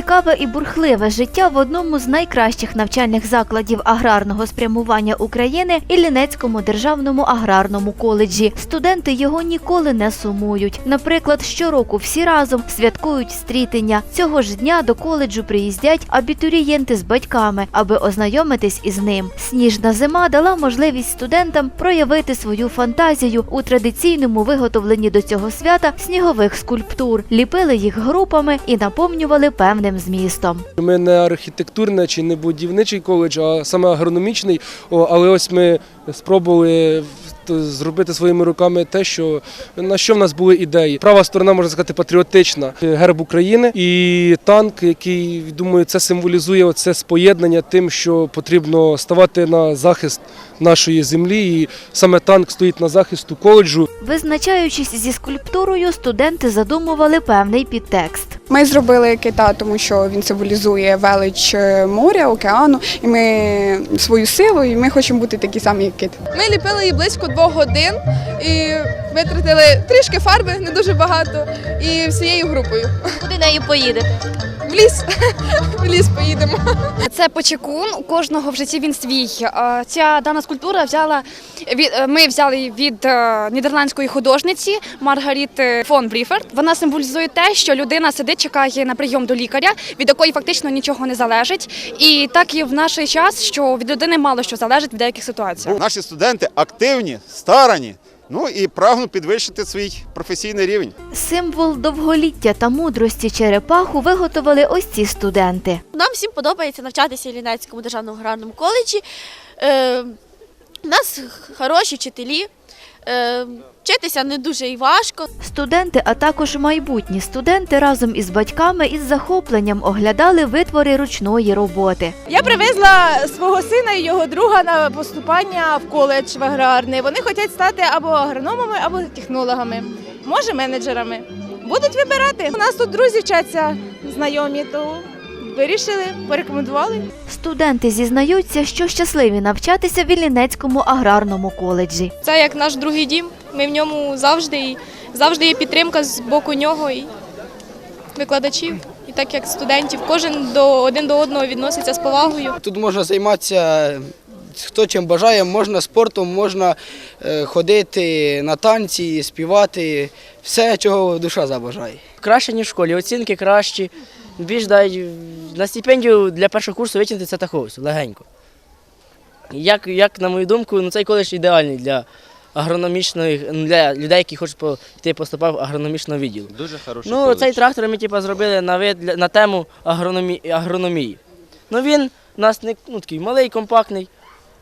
цікаве і бурхливе життя в одному з найкращих навчальних закладів аграрного спрямування України Іллінецькому державному аграрному коледжі. Студенти його ніколи не сумують. Наприклад, щороку всі разом святкують стрітення. Цього ж дня до коледжу приїздять абітурієнти з батьками, аби ознайомитись із ним. Сніжна зима дала можливість студентам проявити свою фантазію у традиційному виготовленні до цього свята снігових скульптур, ліпили їх групами і наповнювали певним змістом. Ми не архітектурний чи не будівничий коледж, а саме агрономічний. Але ось ми спробували зробити своїми руками те, що на що в нас були ідеї. Права сторона можна сказати патріотична. Герб України і танк, який думаю, це символізує оце споєднання тим, що потрібно ставати на захист нашої землі. І саме танк стоїть на захисту коледжу. Визначаючись зі скульптурою, студенти задумували певний підтекст. Ми зробили кита, тому що він символізує велич е, моря, океану, і ми свою силу, і ми хочемо бути такі самі, як кит. Ми ліпили її близько двох годин і витратили трішки фарби, не дуже багато, і всією групою. Куди нею поїдете? В ліс. В ліс поїдемо. Це почекун. У кожного в житті він свій. Е, Ця дана скульптура взяла від е, ми взяли від нідерландської художниці Маргаріти фон Бріферт. Вона символізує те, що людина сидить, чекає на прийом до лікаря, від якої фактично нічого не залежить. І так і в наш час, що від людини мало що залежить в деяких ситуаціях. Наші студенти активні, старані, ну і прагнуть підвищити свій професійний рівень. Символ довголіття та мудрості черепаху виготовили ось ці студенти. Нам всім подобається навчатися в Лінецькому державному аграрному коледжі. Е, у нас хороші вчителі. Е, вчитися не дуже і важко. Студенти, а також майбутні студенти разом із батьками із захопленням оглядали витвори ручної роботи. Я привезла свого сина і його друга на поступання в коледж в аграрний. Вони хочуть стати або агрономами, або технологами, може менеджерами. Будуть вибирати. У нас тут друзі вчаться знайомі, то вирішили, порекомендували. Студенти зізнаються, що щасливі навчатися в Іллінецькому аграрному коледжі. Це як наш другий дім. Ми в ньому завжди і завжди є підтримка з боку нього і викладачів, і так як студентів. Кожен до один до одного відноситься з повагою. Тут можна займатися хто чим бажає, можна спортом, можна е, ходити на танці, співати, все, чого душа забажає. краще, ніж в школі, оцінки кращі. Більш дають на стипендію для першого курсу витягнути це тако легенько. Як, як на мою думку, ну цей коледж ідеальний для агрономічної, ну, для людей, які хочуть йти поступати в агрономічного відділу. Дуже хороший Ну, цей трактор ми типу, зробили на вид для- на тему агрономі, агрономії. Ну він у нас не ну, такий малий, компактний.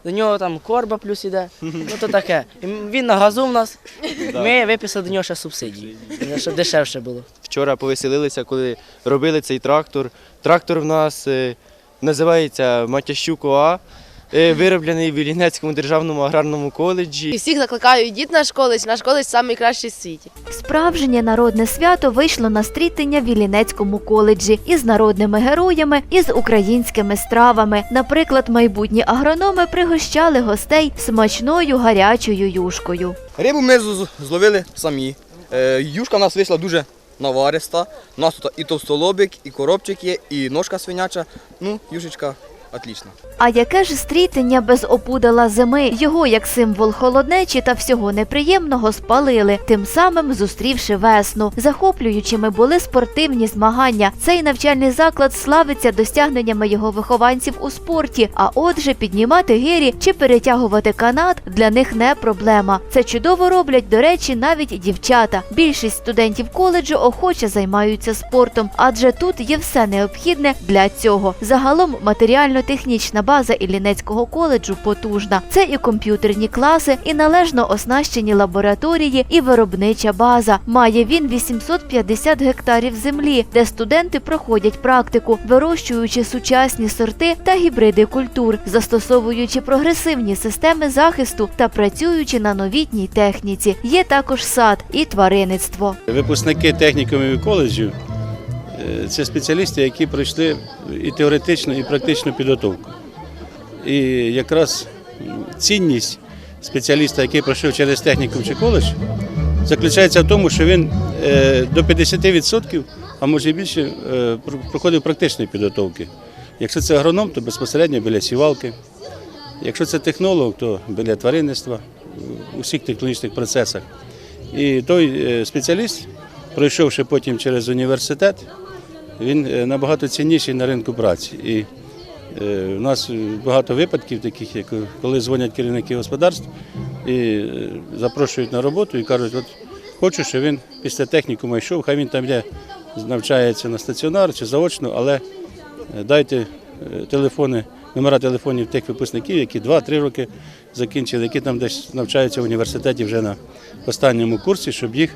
До нього там корба плюс іде. Ну то таке. І він на газу в нас. Ми виписали до нього ще субсидії, щоб дешевше було. Вчора повеселилися, коли робили цей трактор. Трактор в нас е, називається Матящук ОА, вироблений в Іллінецькому державному аграрному коледжі. І Всіх закликаю, йдіть на коледж, наш коледж найкращий в світі. Справжнє народне свято вийшло на стрітення в Іллінецькому коледжі із народними героями і з українськими стравами. Наприклад, майбутні агрономи пригощали гостей смачною гарячою юшкою. Рибу ми зловили самі. Е, Юшка в нас вийшла дуже навариста. У нас тут і товстолобик, і коробчик є, і ножка свиняча. Ну, юшечка отлічна. А яке ж стрітення без опудала зими? Його як символ холоднечі та всього неприємного спалили, тим самим зустрівши весну. Захоплюючими були спортивні змагання. Цей навчальний заклад славиться досягненнями його вихованців у спорті. А отже, піднімати гирі чи перетягувати канат для них не проблема. Це чудово роблять, до речі, навіть дівчата. Більшість студентів коледжу охоче займаються спортом, адже тут є все необхідне для цього. Загалом матеріально-технічна база Іллінецького коледжу потужна. Це і комп'ютерні класи, і належно оснащені лабораторії, і виробнича база. Має він 850 гектарів землі, де студенти проходять практику, вирощуючи сучасні сорти та гібриди культур, застосовуючи прогресивні системи захисту та працюючи на новітній техніці. Є також сад і тваринництво. Випускники технікумів і коледжів це спеціалісти, які пройшли і теоретичну, і практичну підготовку. І якраз цінність спеціаліста, який пройшов через технікум чи коледж, заключається в тому, що він е, до 50% а може і більше, е, проходив практичної підготовки. Якщо це агроном, то безпосередньо біля сівалки. Якщо це технолог, то біля тваринництва у всіх технологічних процесах. І той е, спеціаліст, пройшовши потім через університет, він е, набагато цінніший на ринку праці. І у нас е, багато випадків таких, як коли дзвонять керівники господарств і е, запрошують на роботу і кажуть, от хочу, щоб він після технікуму йшов, хай він там є, навчається на стаціонар чи заочно, але дайте телефони, номера телефонів тих випускників, які 2-3 роки закінчили, які там десь навчаються в університеті вже на останньому курсі, щоб їх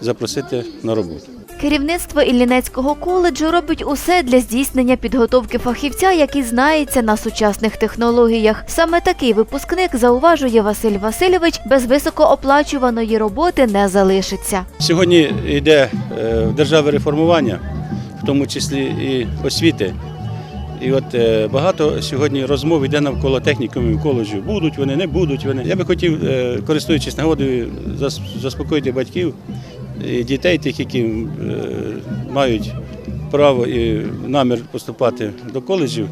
запросити на роботу. Керівництво Іллінецького коледжу робить усе для здійснення підготовки фахівця, який знається на сучасних технологіях. Саме такий випускник, зауважує Василь Васильович, без високооплачуваної роботи не залишиться. Сьогодні йде е, в державі реформування, в тому числі і освіти. І от е, багато сьогодні розмов йде навколо технікумів коледжів. Будуть вони, не будуть вони. Я би хотів, е, користуючись нагодою, зас- заспокоїти батьків дітей, тих, які е, мають право і намір поступати до коледжів.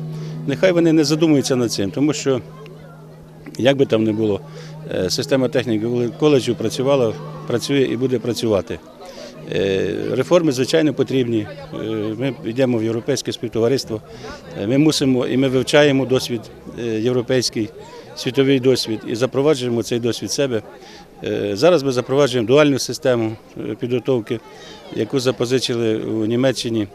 Нехай вони не задумуються над цим, тому що як би там не було, е, система техніки коледжів працювала, працює і буде працювати. Е, Реформи, звичайно, потрібні. Ми йдемо в європейське співтовариство. Ми мусимо і ми вивчаємо досвід європейський, світовий досвід і запроваджуємо цей досвід себе. Е, Зараз ми запроваджуємо дуальну систему е, підготовки, яку запозичили у Німеччині.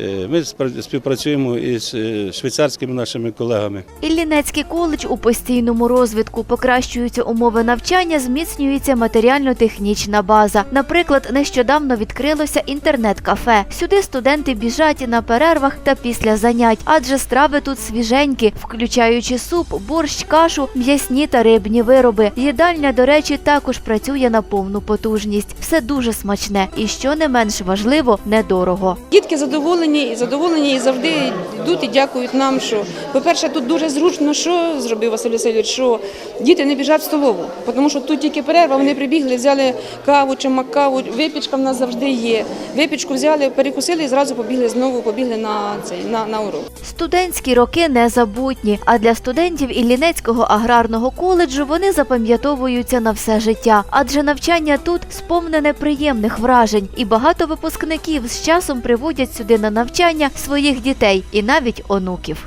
Е, Ми співпрацюємо із е, швейцарськими нашими колегами. Іллінецький коледж у постійному розвитку покращуються умови навчання, зміцнюється матеріально-технічна база. Наприклад, нещодавно відкрилося інтернет-кафе. Сюди студенти біжать на перервах та після занять, адже страви тут свіженькі, включаючи суп, борщ, кашу, м'ясні та рибні вироби. Їдальня, до речі, також працює на повну потужність. Все дуже смачне і, що не менш важливо, недорого. Дітки задоволені і задоволені і завжди йдуть і дякують нам. Що по-перше, тут дуже зручно, що зробив Василь Васильович, що діти не біжать в столову, тому що тут тільки перерва, вони прибігли, взяли каву чи макаву, випічка в нас завжди є. Випічку взяли, перекусили і зразу побігли знову, побігли на цей на, на урок. Студентські роки незабутні, а для студентів Іллінецького аграрного коледжу вони запам'ятовуються на все життя, адже навчання тут сповнене приємних вражень, і багато випускників з часом приводять сюди на навчання своїх дітей і навіть онуків.